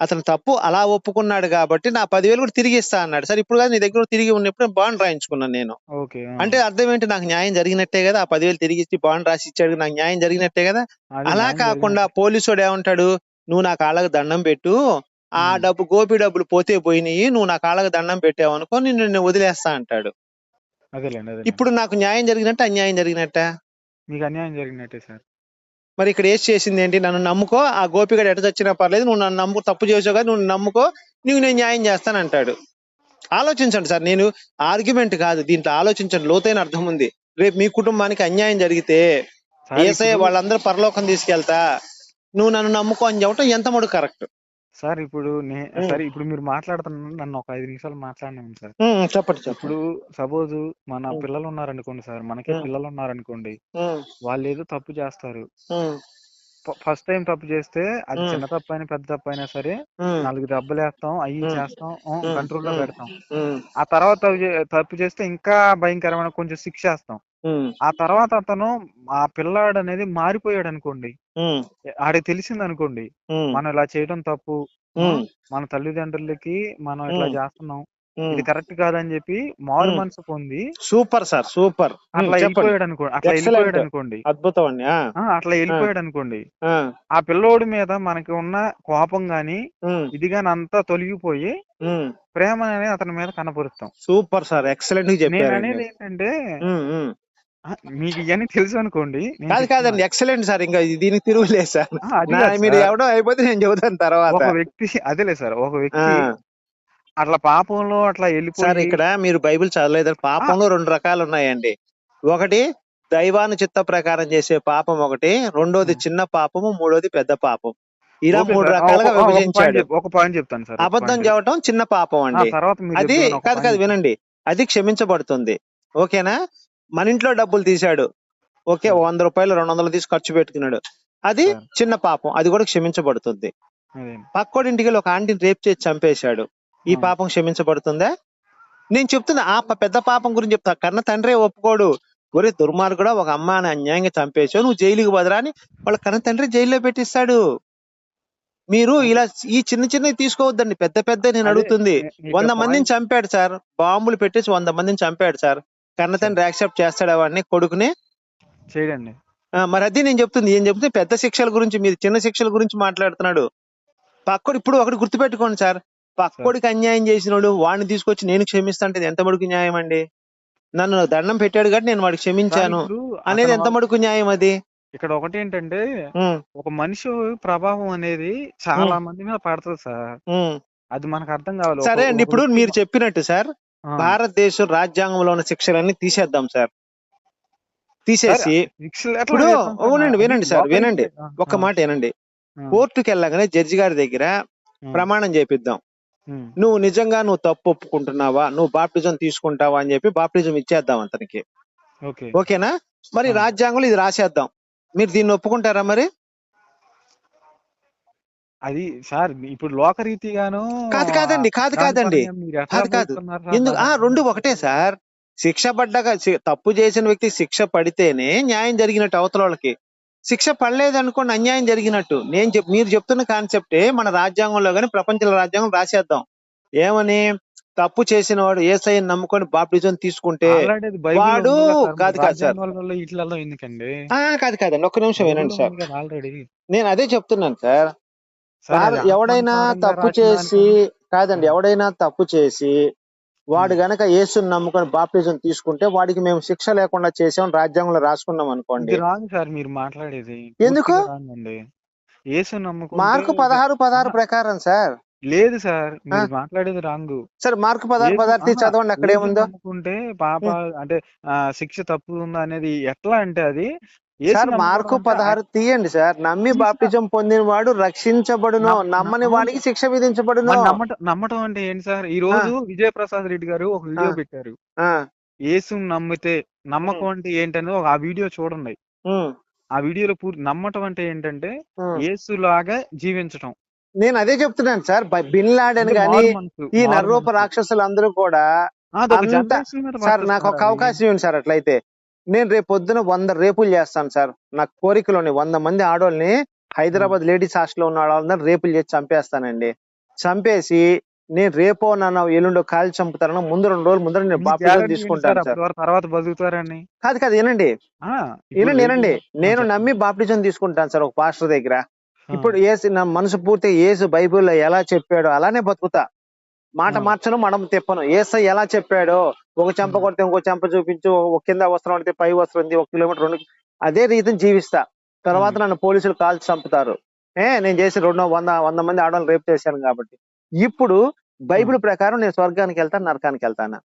అతను తప్పు అలా ఒప్పుకున్నాడు కాబట్టి నా పదివేలు కూడా తిరిగి ఇస్తా అన్నాడు. సరే ఇప్పుడు కాదు నీ దగ్గర తిరిగి ఉన్నప్పుడు బాండ్ రాయించుకున్నాను నేను. అంటే అర్థం ఏంటి? నాకు న్యాయం జరిగినట్టే కదా ఆ పదివేలు తిరిగి ఇచ్చి బాండ్ రాసి ఇచ్చాడు నాకు న్యాయం జరిగినట్టే కదా? అలా కాకుండా. పోలీసుడు ఏమంటాడు? నువ్వు నా కాళ్ళకు దండం పెట్టు ఆ. డబ్బు గోపి డబ్బులు పోతే పోయినాయి నువ్వు నా కాళ్ళకు దండం పెట్టావు అనుకో నిన్ను నేను వదిలేస్తా అంటాడు. అదేలేండి అదే ఇప్పుడు నాకు న్యాయం జరిగినట్ట అన్యాయం జరిగినట్ట? మీకు అన్యాయం జరిగినట్టే సార్. మరి ఇక్కడ ఏం చేసింది ఏంటి? నన్ను నమ్ముకో ఆ గోపిగడు ఎట చచ్చినా పర్లేదు నువ్వు నన్ను నమ్ము తప్పు చేసావు కదా నువ్వు నమ్ముకో నీకు నేను న్యాయం చేస్తాను అంటాడు ఆలోచించండి సార్ నేను ఆర్గ్యుమెంట్ కాదు దీంట్లో ఆలోచించండి లోతైన అర్థం ఉంది. రేపు మీ కుటుంబానికి అన్యాయం జరిగితే ఏసఐ వాళ్ళందరూ పరలోకం తీసుకెళ్తా నువ్వు నన్ను నమ్ముకో అని చెప్పటం ఎంత మడు కరెక్ట్? సార్ ఇప్పుడు నే. సరే ఇప్పుడు మీరు మాట్లాడుతున్నారు నన్ను ఒక ఐదు నిమిషాలు మాట్లాడినాను సార్. చెప్పండి ఇప్పుడు సపోజ్ మన. పిల్లలు ఉన్నారనుకోండి సార్ మనకే. పిల్లలు ఉన్నారనుకోండి వాళ్ళు ఏదో తప్పు చేస్తారు. ఫస్ట్ టైం తప్పు చేస్తే అది. చిన్న తప్పు అయినా పెద్ద తప్పు అయినా సరే నాలుగు దెబ్బలు వేస్తాం అయ్యి. చేస్తాం ఉమ్, కంట్రోల్లో ఉమ్, పెడతాం. ఆ తర్వాత తప్పు చేస్తే ఇంకా భయంకరమైన కొంచెం శిక్ష వేస్తాం. ఆ తర్వాత అతను ఆ పిల్లాడు అనేది మారిపోయాడు అనుకోండి ఆడికి తెలిసింది అనుకోండి మనం ఇలా చేయడం తప్పు. మన తల్లిదండ్రులకి మనం ఇట్లా. చేస్తున్నాం. ఇది కరెక్ట్ కాదని చెప్పి మారు. మనసు పొంది సూపర్ సార్. సూపర్. అట్లా చెప్పండి. వెళ్ళిపోయాడు అనుకోండి అట్లా. వెళ్ళిపోయాడు అనుకోండి అద్భుతం అండి ఆ, ఆ, అట్లా వెళ్ళిపోయాడు అనుకోండి ఆ, ఆ పిల్లోడి మీద మనకి ఉన్న కోపం గాని ఇది గాని అంతా తొలగిపోయి. ప్రేమ అనేది అతని మీద కనపరుస్తాం. Super sir. ఎక్సలెంట్గా నేను చెప్పారు అనేది ఏంటంటే ఉమ్, ఉమ్. ఆ, మీకు ఇవన్నీ తెలుసు అనుకోండి. కాదు కాదండి. ఎక్సలెంట్ సార్ ఇంకా దీనికి తిరుగులేదు సార్. మీరు సార్. ఎవడో అయిపోతే నేను చెబుతాను తర్వాత. ఒక వ్యక్తి అదేలే సార్ ఒక వ్యక్తి అట్లా పాపంలో అట్లా సార్ వెళ్ళిపోయి ఇక్కడ మీరు బైబిల్ చదవలేదు పాపంలో రెండు రకాలు ఉన్నాయండి ఒకటి దైవాను చిత్త ప్రకారం చేసే పాపం ఒకటి రెండోది. చిన్న పాపము మూడోది పెద్ద పాపం. ఇలా మూడు సార్. రకాలుగా విభజించాడు. ఒక పాయింట్ చెప్తాను సార్ అబద్ధం చెప్పటం చిన్న పాపం అండి. అది కాదు కాదు వినండి. అది క్షమించబడుతుంది. ఓకేనా? మన ఇంట్లో డబ్బులు తీశాడు. Okay sir. వంద రూపాయలు రెండు వందలు తీసి ఖర్చు పెట్టుకున్నాడు. అది సార్. చిన్న పాపం. అది కూడా క్షమించబడుతుంది. అదే. పక్కోడి ఇంటికి వెళ్ళి ఒక ఆంటీని రేప్ చేసి చంపేశాడు. ఈ ఆ. పాపం క్షమించబడుతుందా? నేను చెప్తున్నా ఆ పెద్ద పాపం గురించి చెప్తా. కన్న తండ్రే ఒప్పుకోడు. ఒరే దుర్మార్గుడా ఒక అమ్మాని అన్యాయంగా చంపేశావు. నువ్వు జైలుకి బదరా అని వాళ్ళ కన్న తండ్రి జైల్లో పెట్టిస్తాడు. మీరు ఇలా ఈ చిన్న చిన్నవి తీసుకోవద్దండి. పెద్ద పెద్ద నేను అడుగుతుంది. వంద మందిని చంపాడు సార్. బాంబులు పెట్టేసి వంద మందిని చంపాడు సార్. కన్న తండ్రి యాక్సెప్ట్ చేస్తాడు వాడిని కొడుకుని. చేయడండి. మరి అది నేను చెప్తుంది ఏం చెప్తే పెద్ద శిక్షల గురించి మీరు చిన్న శిక్షల గురించి మాట్లాడుతున్నాడు. పక్కోడు ఇప్పుడు ఒకటి గుర్తుపెట్టుకోండి సార్. పక్కోడికి అన్యాయం చేసినోడు వాడిని తీసుకొచ్చి నేను క్షమిస్తా అంటే ఇది ఎంత మడుకు న్యాయం అండి? నన్ను దండం పెట్టాడు కాబట్టి నేను వాడికి క్షమించాను. అనేది ఎంత మడుకు న్యాయం అది? ఇక్కడ ఒకటి ఏంటంటే ఒక మనిషి ప్రభావం అనేది చాలా మంది మీద పడుతుంది సార్. అది మనకు అర్థం కావాలి. సరే అండి ఇప్పుడు మీరు చెప్పినట్టు సార్. భారతదేశం రాజ్యాంగంలో ఉన్న శిక్షలన్నీ తీసేద్దాం సార్. తీసేసి ఇప్పుడు? అవునండి వినండి సార్ వినండి. ఒక్క మాట వినండి. కోర్టుకి వెళ్ళగానే జడ్జి గారి దగ్గర ప్రమాణం చేపిద్దాం. నువ్వు నిజంగా నువ్వు తప్పు ఒప్పుకుంటున్నావా? నువ్వు బాప్టిజం తీసుకుంటావా అని చెప్పి బాప్టిజం ఇచ్చేద్దాం అతనికి. ఓకే. ఓకేనా? మరి. రాజ్యాంగంలో ఇది రాసేద్దాం. మీరు దీన్ని ఒప్పుకుంటారా మరి? అది సార్ ఇప్పుడు లోకరీతిగాను కాదు కాదండి కాదు కాదండి. కాదు కాదు. ఎందుకు? ఆ రెండు? ఒకటే సార్. శిక్ష పడ్డాక తప్పు చేసిన వ్యక్తి శిక్ష పడితేనే న్యాయం జరిగినట్టు అవతల వాళ్ళకి. శిక్ష పడలేదు అనుకోండి అన్యాయం జరిగినట్టు. నేను చెప్ మీరు చెప్తున్న కాన్సెప్టే మన రాజ్యాంగంలో గాని ప్రపంచ రాజ్యాంగం రాసేద్దాం. ఏమని? తప్పు చేసిన వాడు ఏసఐని నమ్ముకొని బాప్టిజం తీసుకుంటే వాడు కదా కాదు సార్. కాదు కాదండి ఒక్క నిమిషం వినండి సార్. నేను అదే చెప్తున్నాను సార్. ఎవడైనా తప్పు చేసి కాదండి. ఎవడైనా తప్పు చేసి వాడు గనక యేసుని నమ్ముకొని బాప్టిజం తీసుకుంటే వాడికి మేము శిక్ష లేకుండా చేసాం రాజ్యాంగంలో రాసుకున్నాం అనుకోండి. రాంగ్ సార్ మీరు మాట్లాడేది. ఎందుకు? యేసు మార్కు పదహారు పదహారు. ప్రకారం సార్. లేదు సార్ మీరు మాట్లాడేది రాంగ్. సార్ మార్కు పదహారు తీసి చదవండి అక్కడ ఏముందో? నమ్ముకుంటే పాప అంటే శిక్ష తప్పు ఉందా అనేది ఎట్లా అంటే అది సార్ మార్కు పదహారు తీయండి సార్. నమ్మి బాప్టిజం పొందిన వాడు రక్షించబడును. నమ్మ- నమ్మని. వాడికి శిక్ష విధించబడును. నమ్మటం అంటే ఏంటి సార్? ఈ రోజు విజయప్రసాద్ రెడ్డి గారు ఒక వీడియో. పెట్టారు. యేసు నమ్మితే నమ్మకం అంటే ఏంటనేది ఒక ఆ వీడియో చూడండి. ఆ వీడియోలో పూర్తి నమ్మటం అంటే ఏంటంటే ఉమ్. యేసులాగా జీవించటం. నేను అదే చెప్తున్నాను సార్. బిన్ లాడెన్ గాని ఈ నర్రూప. రాక్షసులు అందరూ కూడా సార్ నాకు ఒక. అవకాశం ఇవ్వండి సార్ అట్లయితే. నేను రేపు పొద్దున వంద రేపులు చేస్తాను సార్. నాకు కోరికలోని వంద మంది ఆడవాళ్ళని హైదరాబాద్ లేడీస్ హాస్టల్లో ఉన్న వాళ్ళందరూ రేపులు చేసి చంపేస్తానండి. చంపేసి నేను రేపో నన్ను ఎల్లుండో కాల్చి చంపుతాను ముందు రెండు రోజులు ముందర నేను బాప్టిజం తీసుకుంటాను సార్ తర్వాత బతుకుతారని కాదు కాదు వినండి. వినండి వినండి. నేను. నమ్మి బాప్టిజం తీసుకుంటాను సార్ ఒక పాస్టర్ దగ్గర. ఇప్పుడు ఏసు నా మనసు పూర్తిగా ఏసు బైబిల్లో ఎలా చెప్పాడో అలానే బతుకుతా. మాట. మార్చను మనం తిప్పను. ఏసై ఎలా చెప్పాడో ఒక చెంప. కొడితే ఇంకో చెంప చూపించు ఒక కింద వస్త్రం పడితే పై వస్త్రం ఉంది ఒక కిలోమీటర్ రెండు అదే రీతిని జీవిస్తా. తర్వాత. నన్ను పోలీసులు కాల్చి చంపుతారు. ఏ నేను చేసి రెండు వంద వంద మంది ఆడవాళ్ళు రేపు చేశాను కాబట్టి. ఇప్పుడు బైబిల్ ప్రకారం నేను స్వర్గానికి వెళ్తాను నరకానికి వెళ్తాను?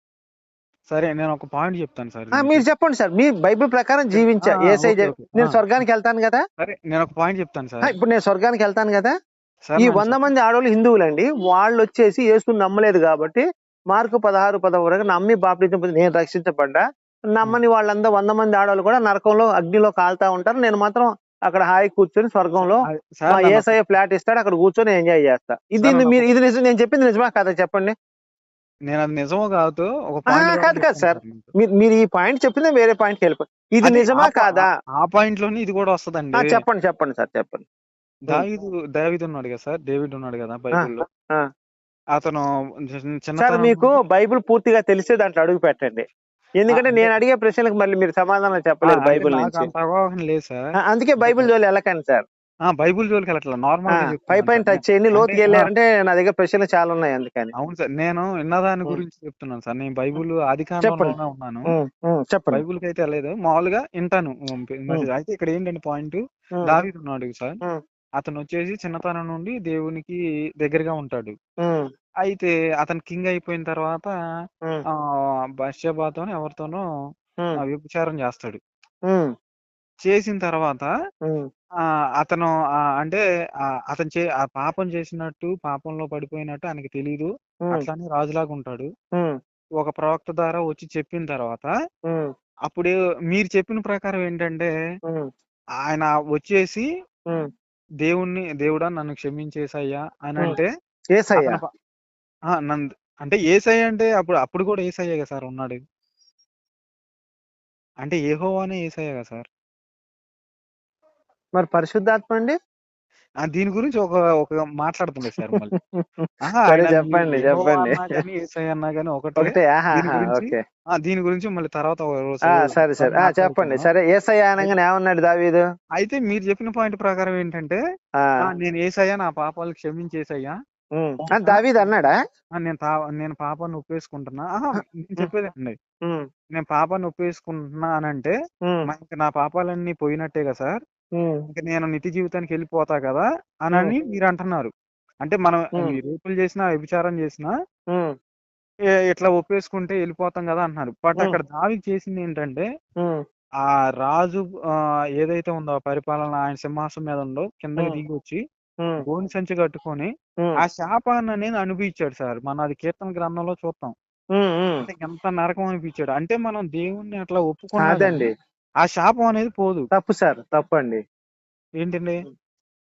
సరే నేను ఒక పాయింట్ చెప్తాను సార్. మీరు చెప్పండి సార్. మీ బైబిల్ ప్రకారం జీవించా. ఏసై. నేను. స్వర్గానికి వెళ్తాను కదా? సరే నేను ఒక పాయింట్ చెప్తాను సార్. ఇప్పుడు నేను స్వర్గానికి వెళ్తాను కదా? ఈ వంద మంది ఆడవాళ్ళు హిందువులండి. వాళ్ళు వచ్చేసి యేసుని నమ్మలేదు కాబట్టి మార్కు పదహారు పదహారు నమ్మి బాప్టిజం పొంది నేను రక్షించబడ్డా. నమ్మని వాళ్ళందరూ వంద మంది ఆడవాళ్ళు కూడా నరకంలో అగ్నిలో కాలుతా ఉంటారు. నేను మాత్రం అక్కడ హాయి కూర్చొని స్వర్గంలో ఏసఐ ఫ్లాట్ ఇస్తాడు. అక్కడ కూర్చొని ఎంజాయ్ చేస్తా. ఇది మీరు ఇది నిజం నేను చెప్పింది నిజమా కదా చెప్పండి? నేను అది నిజమో కాదు కాదు కాదు సార్. మీరు ఈ పాయింట్ చెప్పిందే వేరే పాయింట్కి వెళ్ళిపోయి. ఇది నిజమా కాదా? ఆ పాయింట్లోని ఇది కూడా ఆ, వస్తదండి చెప్పండి చెప్పండి సార్ చెప్పండి. దావీదు దావీదు ఉన్నాడు కదా సార్? డేవిడ్ ఉన్నాడు కదా బైబిల్లో. అతను చిన్న- సార్ మీకు బైబిల్ పూర్తిగా తెలిసే దాంట్లో అడుగు పెట్టండి. ఎందుకంటే నేను అడిగే ప్రశ్నలకు మళ్ళీ మీరు సమాధానం చెప్పలేదు బైబిల్ నుంచి. అవగాహన లేదు సార్. ఆ, అందుకే బైబిల్ జోలి వెళ్ళకండి సార్. ఆ బైబిల్ జోలికి వెళ్ళట్లా? నార్మల్ పై పైన టచ్ చేయండి లోతుకి వెళ్ళారంటే నా దగ్గర ప్రశ్నలు చాలా ఉన్నాయి అందుకని. అవును సార్ నేను విన్నదాని. గురించి చెప్తున్నాను సార్. నేను బైబిల్ ఆది చెప్పండి. కాండంలోనే ఉన్నాను. ఉమ్, ఉమ్, చెప్పండి. బైబిల్కి అయితే వెళ్ళలేదు. మామూలుగా వింటాను. అయితే ఇక్కడ ఏంటంటే పాయింట్? ఉమ్, దావీదు ఉన్నాడు సార్. అతను వచ్చేసి చిన్నతనం నుండి దేవునికి దగ్గరగా ఉంటాడు. అయితే అతను కింగ్ అయిపోయిన తర్వాత ఆ ఎవరితోనో వ్యభిచారం చేస్తాడు. చేసిన తర్వాత అతను అంటే అతను చే ఆ పాపం చేసినట్టు పాపంలో పడిపోయినట్టు ఆయనకి తెలీదు. ఉమ్, అట్లానే రాజులాగా ఉంటాడు. ఒక ప్రవక్త ద్వారా వచ్చి చెప్పిన తర్వాత అప్పుడు మీరు చెప్పిన ప్రకారం ఏంటంటే ఆయన వచ్చేసి. దేవుణ్ణి దేవుడా నన్ను క్షమించేసయ్యా అని. అంటే ఏసయ్యా? అతను ప- ఆ, అంటే ఏసయ్య అంటే అప్పుడు అప్పుడు కూడా ఏసయ్య కదా సార్ ఉన్నాడు. అంటే ఏహోవానే ఏసయ్య కదా సార్. మరి పరిశుద్ధాత్మ అండి? దీని గురించి ఒక ఒక మాట్లాడుతుండే సార్ మళ్ళీ. (laughs) చెప్పండి చెప్పండి. అన్నా కానీ ఒకటే. దీని గురించి మళ్ళీ తర్వాత సరే సరే. చెప్పండి. సరే ఏసయ్యా అనగానే ఏమన్నాడు దావీదు? అయితే మీరు చెప్పిన పాయింట్ ప్రకారం ఏంటంటే నేను ఏసయ్యా నా పాపాలు క్షమించేసయ్యా దావీదు అన్నాడా? నేను నేను పాపాన్ని ఒప్పేసుకుంటున్నా. నేను చెప్పేది అండి నేను పాపాన్ని ఒప్పేసుకుంటున్నా అని అంటే నా పాపాలన్నీ పోయినట్టే కదా సార్. ఉమ్, ఇంక నేను నిత్య జీవితానికి వెళ్ళిపోతా కదా అని అని మీరు అంటున్నారు అంటే మనం ఉమ్. ఈ రేపులు చేసినా వ్యభిచారం చేసినా ఉమ్, ఇట్లా ఒప్పేసుకుంటే వెళ్ళిపోతాం కదా అంటున్నారు. But um. అక్కడ దావి చేసింది ఏంటంటే ఉమ్, ఆ రాజు ఆ, ఏదైతే ఉందో ఆ పరిపాలన ఆయన సింహాసనం మీద ఉందో కిందకి ఉమ్, దిగి వచ్చి ఉమ్, గోని సంచి కట్టుకొని ఉమ్, ఆ శాపాన్ని అనేది అనుభవించాడు సార్. మన అది కీర్తన గ్రంథంలో చూస్తాం. అంటే ఎంత నరకం అనిపించాడు. అంటే మనం దేవుణ్ణి అట్లా ఒప్పుకున్నా ఆ శాపం అనేది పోదు. తప్పు సార్ తప్పు అండి ఏంటండి?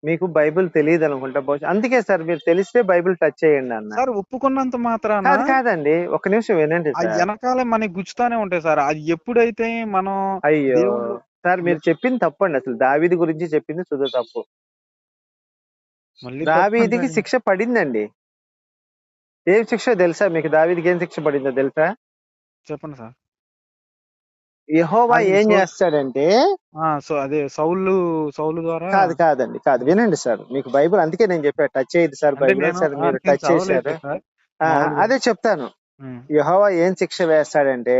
మీకు బైబిల్ తెలియదు అనుకుంటా బహుశా. అందుకే సార్ మీరు తెలిస్తే బైబిల్ టచ్ చేయండి అన్న. సార్ ఒప్పుకున్నంత మాత్రాన కాదు కాదండి. ఒక నిమిషం వినండి ఆ సార్. వెనకాల మనకి గుచ్చుతానే ఉంటాయి సార్. అది ఎప్పుడైతే మనం అయ్యో! సార్ మీరు చెప్పింది తప్పండి. అసలు దావీది గురించి చెప్పింది శుద్ధ తప్పు. మళ్ళీ దావీదికి. శిక్ష పడిందండి. ఏం శిక్ష తెలుసా మీకు? దావీదికి ఏం శిక్ష పడిందో తెలుసా? చెప్పండి సార్. యెహోవా ఏం చేస్తాడంటే సో అదే సౌలు సౌలు ద్వారా కాదు కాదండి కాదు వినండి సార్ మీకు బైబిల్ అందుకే నేను చెప్పా టచ్ చేయదు సార్ బైబిల్ సార్ మీరు టచ్ చేశారు. అదే చెప్తాను. యెహోవా ఏం శిక్ష వేస్తాడంటే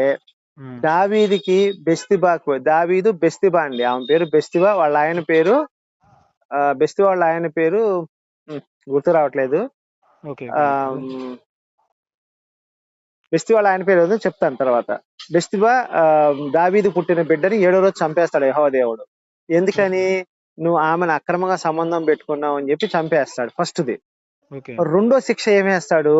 దావీదికి బెస్తిబాకు దావీదు బెస్తిబా అండి ఆమె పేరు బెస్తిబా వాళ్ళ ఆయన పేరు బెస్తిబా వాళ్ళ ఆయన పేరు గుర్తు రావట్లేదు. ఓకే ఆ, ఓకే. ఉమ్, బెస్తి వాళ్ళ ఆయన పేరు ఏదో చెప్తాను తర్వాత. బెస్తిబా దావీదు పుట్టిన బిడ్డని ఏడో రోజు చంపేస్తాడు యెహోవా దేవుడు. ఎందుకని? నువ్వు ఆమెను అక్రమంగా సంబంధం పెట్టుకున్నావు అని చెప్పి చంపేస్తాడు ఫస్ట్ది. రెండో శిక్ష ఏమేస్తాడు?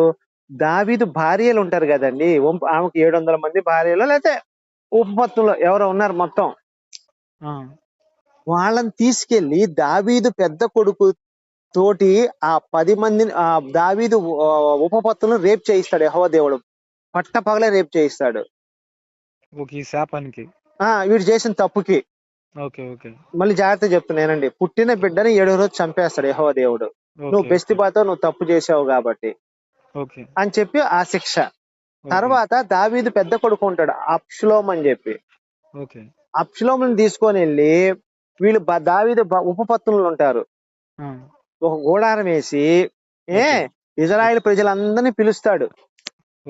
దావీదు భార్యలు ఉంటారు కదండి ఆమెకు ఏడు వందల మంది భార్యలు లేకపోతే ఉపపత్తులు ఎవరో ఉన్నారు మొత్తం. వాళ్ళని తీసుకెళ్ళి దావీదు పెద్ద కొడుకు తోటి ఆ పది మందిని ఆ దావీదు ఉపపత్తులను రేప్ చేయిస్తాడు యెహోవా దేవుడు. పట్ట పగలే రేప్ చేయిస్తాడు. ఓకే ఈ శాపానికి? ఆ వీడు చేసిన తప్పుకి. Okay okay. మళ్ళీ జాగ్రత్త చెప్తున్నానండి పుట్టిన బిడ్డని ఏడో రోజు చంపేస్తాడు యెహోవా దేవుడు. నువ్వు ఓకే. బెస్తిబాతో నువ్వు తప్పు చేసావు కాబట్టి. ఓకే. అని చెప్పి ఆ శిక్ష. తర్వాత దావీదు పెద్ద కొడుకు ఉంటాడు అప్షులోం అని చెప్పి. ఓకే. అప్షులోముని తీసుకొని వెళ్ళి వీళ్ళు దావీదు ఉపపత్తులు ఉంటారు. ఒక గూడారం వేసి ఏ. ఇజ్రాయెల్ ప్రజలందరినీ పిలుస్తాడు.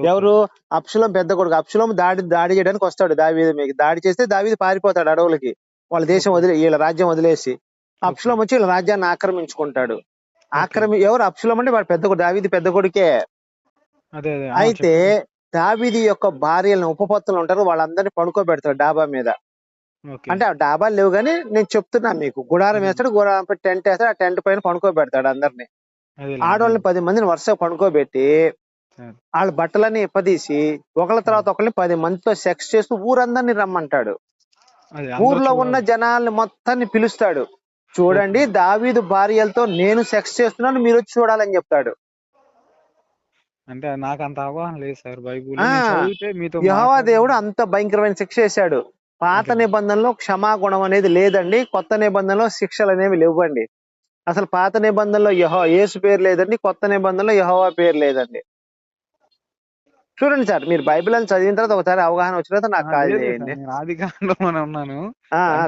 ఎవరు? అప్షులం పెద్ద కొడుకు. అప్షులం దాడి దాడి చేయడానికి వస్తాడు దావీదు మీద దాడి చేస్తే దావీదు పారిపోతాడు అడవులకి. వాళ్ళ దేశం. వదిలే వీళ్ళ రాజ్యం వదిలేసి. అప్షులం వచ్చి వీళ్ళ రాజ్యాన్ని ఆక్రమించుకుంటాడు. ఆక్రమి ఎవరు? అప్షులం అంటే వాడు పెద్ద కొడుకు దావీది పెద్ద కొడుకే. అయితే. దావీది యొక్క భార్యలను ఉపపత్తులు ఉంటారు. వాళ్ళందరినీ పడుకోబెడతాడు డాబా మీద. అంటే ఆ డాబాలు లేవు కానీ నేను చెప్తున్నా మీకు. గుడారం. వేస్తాడు గుడారం టెంట్ వేస్తాడు. ఆ టెంట్ పైన పడుకోబెడతాడు అందరినీ. అదే ఆడవాళ్ళని పది మందిని వరుసగా పడుకోబెట్టి. వాళ్ళ బట్టలన్నీ ఇప్పదీసి ఒకళ్ళ తర్వాత ఒకరిని పది మందితో సెక్స్ చేస్తూ ఊరందరినీ రమ్మంటాడు. ఊర్లో ఉన్న. జనాల్ని మొత్తాన్ని పిలుస్తాడు. చూడండి దావీదు భార్యలతో నేను సెక్స్ చేస్తున్నాను మీరు వచ్చి చూడాలని చెప్తాడు. అంటే నాకు అంత అవగాహన లేదు సార్ బైబుల్. యెహోవా దేవుడు అంత భయంకరమైన శిక్ష చేశాడు. పాత. నిబంధనలో క్షమాగుణం అనేది లేదండి కొత్త నిబంధనలో శిక్షలు అనేవి లేవండి. అసలు పాత నిబంధనలో యహో యేసు పేరు లేదండి కొత్త నిబంధనలో యహోవా పేరు లేదండి. చూడండి సార్ మీరు బైబిల్ అని చదివిన తర్వాత ఒకసారి అవగాహన వచ్చిన తర్వాత నాకు కాల్ చేయండి. సార్, ఆది ఉన్నాను.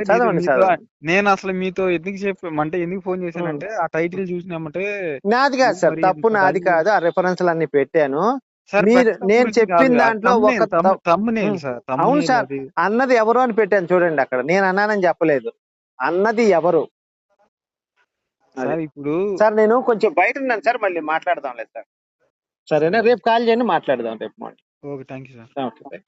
చదవండి చదవండి. నేను అసలు మీతో ఎందుకు చెప్ప అంటే ఎందుకు ఫోన్ చేశానంటే ఆ టైటిల్ చూసినామంటే నాది కాదు సార్ తప్పు నాది కాదు ఆ రెఫరెన్స్లు అన్ని పెట్టాను. సార్ మీరు- నేను చెప్పిన దాంట్లో ఒక. సార్ అవును సార్. అన్నది ఎవరు అని పెట్టాను చూడండి అక్కడ నేను అన్నానని చెప్పలేదు. అన్నది ఎవరు. సార్ ఇప్పుడు సార్ నేను కొంచెం బయట ఉన్నాను సార్ మళ్ళీ మాట్లాడదాం లేదు సార్. సరేనా? రేపు కాల్ చేయండి మాట్లాడదాం రేపు morning. Okay thank you sir. Okay